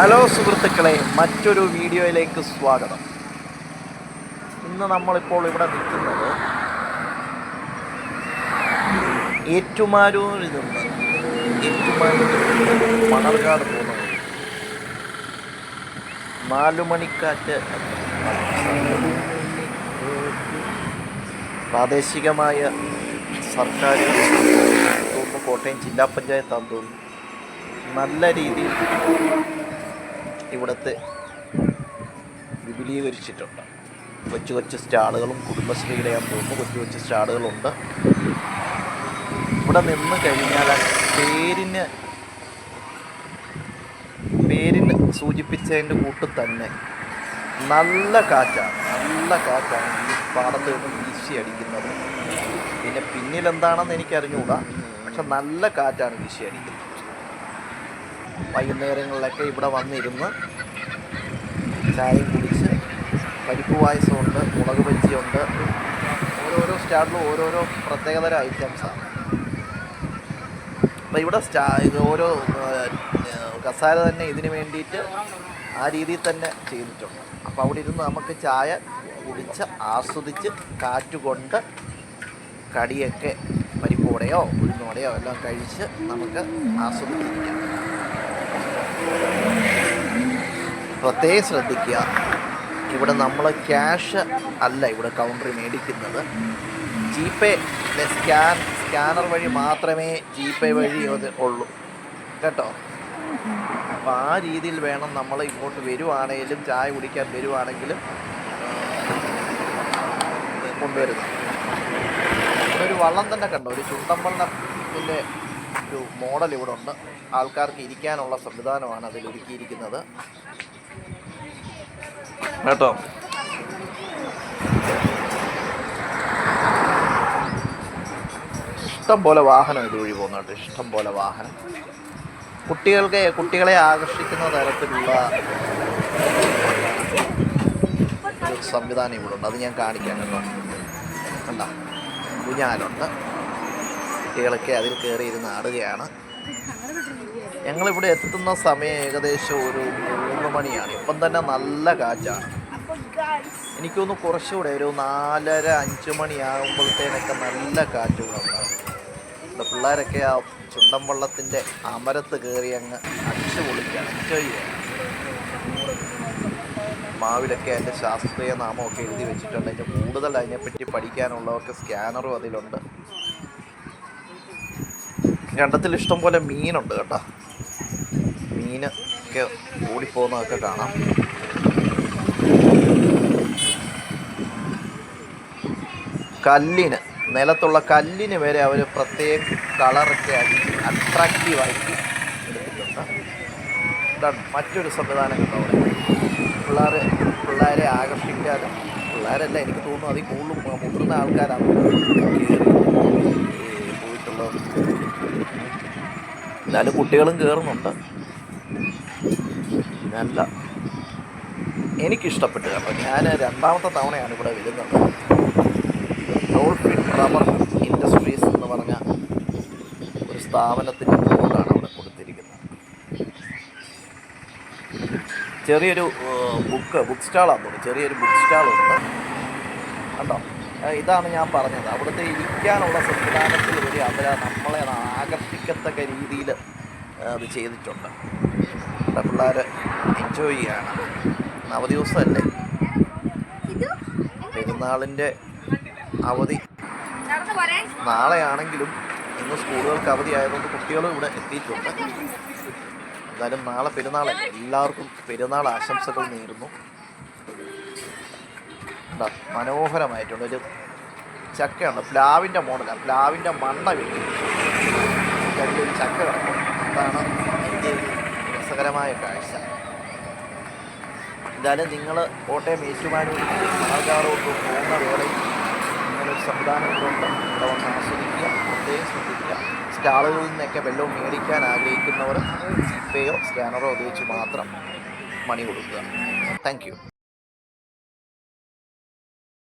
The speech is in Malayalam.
ഹലോ സുഹൃത്തുക്കളെ മറ്റൊരു വീഡിയോയിലേക്ക് സ്വാഗതം. ഇന്ന് നമ്മളിപ്പോൾ ഇവിടെ നിൽക്കുന്നത് ഏറ്റുമാരൂരിൽ നിന്ന് ഏറ്റുമാരൂരിൽ മണർകാട് പോകുന്നത് നാലു മണിക്കാറ്റ് പ്രാദേശികമായ സർക്കാർ കോട്ടയം ജില്ലാ പഞ്ചായത്താന്ന് തോന്നുന്നു. നല്ല രീതിയിൽ ഇവിടുത്തെ വിപുലീകരിച്ചിട്ടുണ്ട്. കൊച്ചു കൊച്ചു സ്റ്റാളുകളും കുടുംബശ്രീയുടെ ഞാൻ പോകുമ്പോൾ കൊച്ചു കൊച്ചു സ്റ്റാളുകളുണ്ട്. ഇവിടെ നിന്ന് കഴിഞ്ഞാൽ പേരിന് പേരിന് സൂചിപ്പിച്ചതിന്റെ കൂട്ട് തന്നെ നല്ല കാറ്റാണ്. നല്ല കാറ്റാണ്. ഈ പാടത്ത് നിന്ന് വീശി അടിക്കുന്നത്. പിന്നെ പിന്നിലെന്താണെന്ന് എനിക്കറിഞ്ഞുകൂടാ പക്ഷെ നല്ല കാറ്റാണ് വീശി അടിക്കുന്നത്. വൈകുന്നേരങ്ങളിലൊക്കെ ഇവിടെ വന്നിരുന്ന് ചായയും കുടിച്ച് പരിപ്പ് പായസമുണ്ട് മുളക് ബജ്ജിയുണ്ട്. ഓരോരോ സ്റ്റാളിലും ഓരോരോ പ്രത്യേകതര ഐറ്റംസാണ് അപ്പോൾ ഇവിടെ സ്റ്റാ ഓരോ കസാര തന്നെ ഇതിന് വേണ്ടിയിട്ട് ആ രീതിയിൽ തന്നെ ചെയ്തിട്ടുണ്ട്. അപ്പോൾ അവിടെ ഇരുന്ന് നമുക്ക് ചായ കുടിച്ച് ആസ്വദിച്ച് കാറ്റുകൊണ്ട് കടിയൊക്കെ പരിപ്പോടെയോ ഉഴുന്നോടെയോ എല്ലാം കഴിച്ച് നമുക്ക് ആസ്വദിച്ചിരിക്കാം പ്രത്യേകം ശ്രദ്ധിക്കുക. ഇവിടെ നമ്മൾ ക്യാഷ് അല്ല ഇവിടെ കൗണ്ടറിൽ മേടിക്കുന്നത്. ജി പേ സ്കാൻ സ്കാനർ വഴി മാത്രമേ ജി പേ വഴി ഉള്ളൂ. കേട്ടോ? അപ്പോൾ ആ രീതിയിൽ വേണം നമ്മൾ ഇങ്ങോട്ട് വരുവാണെങ്കിലും ചായ കുടിക്കാൻ വരുവാണെങ്കിലും കൊണ്ടുവരുന്നത്. ഒരു വള്ളം തന്നെ കണ്ടോ? ഒരു ചുണ്ടൻ ഒരു മോഡൽ ഇവിടെ ഉണ്ട് ആൾക്കാർക്ക് ഇരിക്കാനുള്ള സംവിധാനമാണ് അതിൽ ഒരുക്കിയിരിക്കുന്നത്. കേട്ടോ? ഇഷ്ടം പോലെ വാഹനം ഇതുവഴി പോകുന്നുണ്ട്. ഇഷ്ടം പോലെ വാഹനം. കുട്ടികൾക്ക് കുട്ടികളെ ആകർഷിക്കുന്ന തരത്തിലുള്ള സംവിധാനം ഇവിടെ ഉണ്ട് അത് ഞാൻ കാണിക്കാൻ കേട്ടോ കണ്ട? ഊഞ്ഞാലുണ്ട് കുട്ടികളൊക്കെ അതിൽ കയറി ഇരുന്ന് ആടുകയാണ് ഞങ്ങളിവിടെ എത്തുന്ന സമയം ഏകദേശം ഒരു മൂന്ന് മണിയാണ്. ഇപ്പം തന്നെ നല്ല കാറ്റാണ്. എനിക്കൊന്ന് കുറച്ചുകൂടെ ഒരു നാലര അഞ്ച് മണിയാകുമ്പോഴത്തേനൊക്കെ നല്ല കാറ്റ് ഇവിടെ പിള്ളേരൊക്കെ ആ ചുണ്ടൻ വള്ളത്തിന്റെ അമരത്ത് കയറി അങ്ങ് അടിച്ചു പൊളിക്കുകയാണ് എൻജോയ് മാവിലൊക്കെ അതിന്റെ ശാസ്ത്രീയ നാമമൊക്കെ എഴുതി വെച്ചിട്ടുണ്ട്. അതിന്റെ കൂടുതൽ അതിനെപ്പറ്റി പഠിക്കാനുള്ളവർക്ക് സ്കാനറും അതിലുണ്ട്. കണ്ടത്തിൽ ഇഷ്ടം പോലെ മീനുണ്ട് കേട്ടോ. മീൻ ഒക്കെ ഓടിപ്പോകുന്നതൊക്കെ കാണാം. കല്ലിന് നിലത്തുള്ള കല്ലിന് വരെ അവർ പ്രത്യേക കളറൊക്കെ ആക്കി അട്രാക്റ്റീവാക്കി എടുത്തിട്ടുണ്ട്. മറ്റൊരു സംവിധാനം കേട്ടോ അവിടെ. പിള്ളേർ പിള്ളേരെ ആകർഷിക്കാനും പിള്ളേരല്ല എനിക്ക് തോന്നുന്നു അതിൽ കൂടുതലും മുതിർന്ന ആൾക്കാരാണ് കയറി എന്നാലും കുട്ടികളും കയറുന്നുണ്ട് നല്ല എനിക്കിഷ്ടപ്പെട്ടു കേട്ടോ. ഞാൻ രണ്ടാമത്തെ തവണയാണ് ഇവിടെ വരുന്നത്. ഡോൾഫിൻ റബ്ബർ ഇൻഡസ്ട്രീസ് എന്ന് പറഞ്ഞ ഒരു സ്ഥാപനത്തിന്റെ ബോർഡാണ് അവിടെ കൊടുത്തിരിക്കുന്നത്. ചെറിയൊരു ബുക്ക് ബുക്ക് സ്റ്റാളാണ് ചെറിയൊരു ബുക്ക് സ്റ്റാളുണ്ട്. കണ്ടോ? ഇതാണ് ഞാൻ പറഞ്ഞത്. അവിടുത്തെ ഇരിക്കാനുള്ള സംവിധാനത്തിൽ വരെ അവർ നമ്മളെ ആകർഷിക്കത്തക്ക രീതിയിൽ അത് ചെയ്തിട്ടുണ്ട്. നമ്മുടെ പിള്ളേർ എൻജോയ് ചെയ്യാണ്. അവധി ദിവസമല്ലേ? പെരുന്നാളിന്റെ അവധി. നാളെയാണെങ്കിലും ഇന്ന് സ്കൂളുകൾക്ക് അവധി ആയതുകൊണ്ട് കുട്ടികളും ഇവിടെ എത്തിയിട്ടുണ്ട്. എന്തായാലും നാളെ പെരുന്നാളല്ലേ എല്ലാവർക്കും പെരുന്നാൾ ആശംസകൾ നേരുന്നു. എന്താ മനോഹരമായിട്ടുണ്ട് ഒരു ചക്കയുണ്ട് പ്ലാവിന്റെ മോഡലാണ്. പ്ലാവിന്റെ മണ്ണ വെട്ടി അതിലൊരു ചക്ക അതാണ് എന്റെ ഒരു രസകരമായ കാഴ്ച. എന്തായാലും നിങ്ങൾ കോട്ടയം ഏറ്റുമാനൂർ മണർകാറോട്ട് പോകുന്ന വേളയിൽ ഇങ്ങനൊരു സംവിധാനം കൊണ്ട് ഇവിടെ വന്ന് ആസ്വദിക്കുക പ്രത്യേകം ശ്രദ്ധിക്കുക. സ്റ്റാളുകളിൽ നിന്നൊക്കെ വെള്ളവും മേടിക്കാൻ ആഗ്രഹിക്കുന്നവർ ജിപ്പേയോ സ്കാനറോ ഉപയോഗിച്ച് മാത്രം മണി കൊടുക്കുക. താങ്ക്